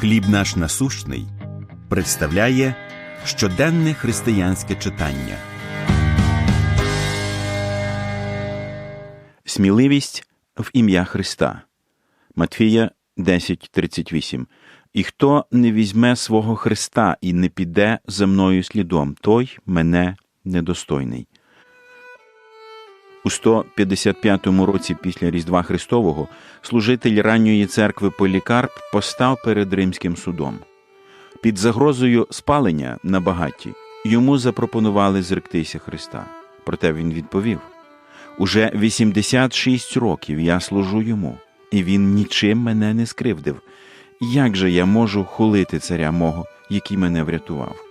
Хліб наш насущний представляє щоденне християнське читання. Сміливість в ім'я Христа. Матфія 10.38. І хто не візьме свого Христа і не піде за мною слідом, той мене недостойний. У 155 році після Різдва Христового служитель ранньої церкви Полікарп постав перед римським судом. Під загрозою спалення на багаті йому запропонували зректися Христа. Проте він відповів: Уже 86 років я служу йому, і він нічим мене не скривдив. Як же я можу хулити царя мого, який мене врятував?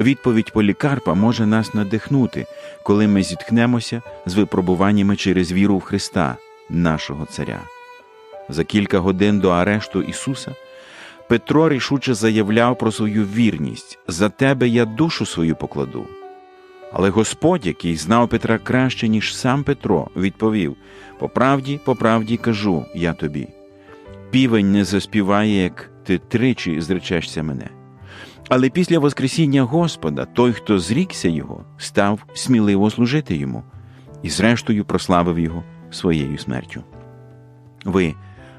Відповідь Полікарпа може нас надихнути, коли ми зіткнемося з випробуваннями через віру в Христа, нашого Царя. За кілька годин до арешту Ісуса Петро рішуче заявляв про свою вірність за тебе я душу свою покладу. Але Господь, який знав Петра краще, ніж сам Петро, відповів: По правді, по правді кажу я тобі. Півень не заспіває, як ти тричі зречешся мене. Але після Воскресіння Господа той, хто зрікся Його, став сміливо служити йому і, зрештою, прославив Його своєю смертю. Ви,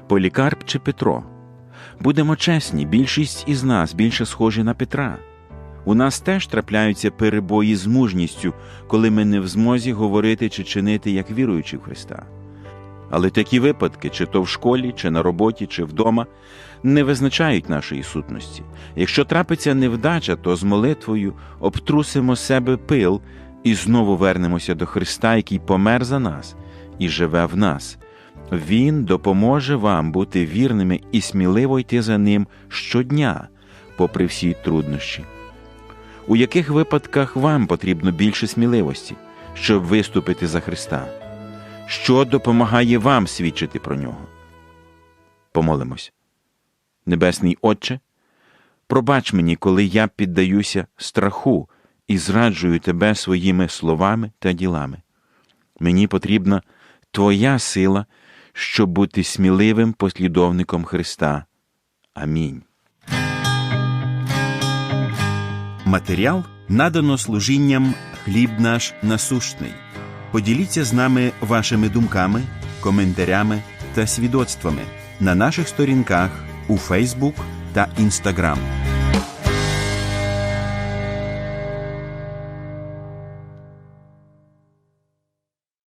Полікарп чи Петро, будемо чесні, більшість із нас більше схожі на Петра. У нас теж трапляються перебої з мужністю, коли ми не в змозі говорити чи чинити як віруючи в Христа. Але такі випадки, чи то в школі, чи на роботі, чи вдома, не визначають нашої сутності. Якщо трапиться невдача, то з молитвою обтрусимо себе пил і знову вернемося до Христа, який помер за нас і живе в нас. Він допоможе вам бути вірними і сміливо йти за ним щодня, попри всі труднощі. У яких випадках вам потрібно більше сміливості, щоб виступити за Христа? Що допомагає вам свідчити про нього? Помолимось. Небесний Отче, пробач мені, коли я піддаюся страху і зраджую Тебе своїми словами та ділами. Мені потрібна Твоя сила, щоб бути сміливим послідовником Христа. Амінь. Матеріал надано служінням Хліб наш насущний. Поділіться з нами вашими думками, коментарями та свідоцтвами на наших сторінках у Фейсбук та Інстаграм.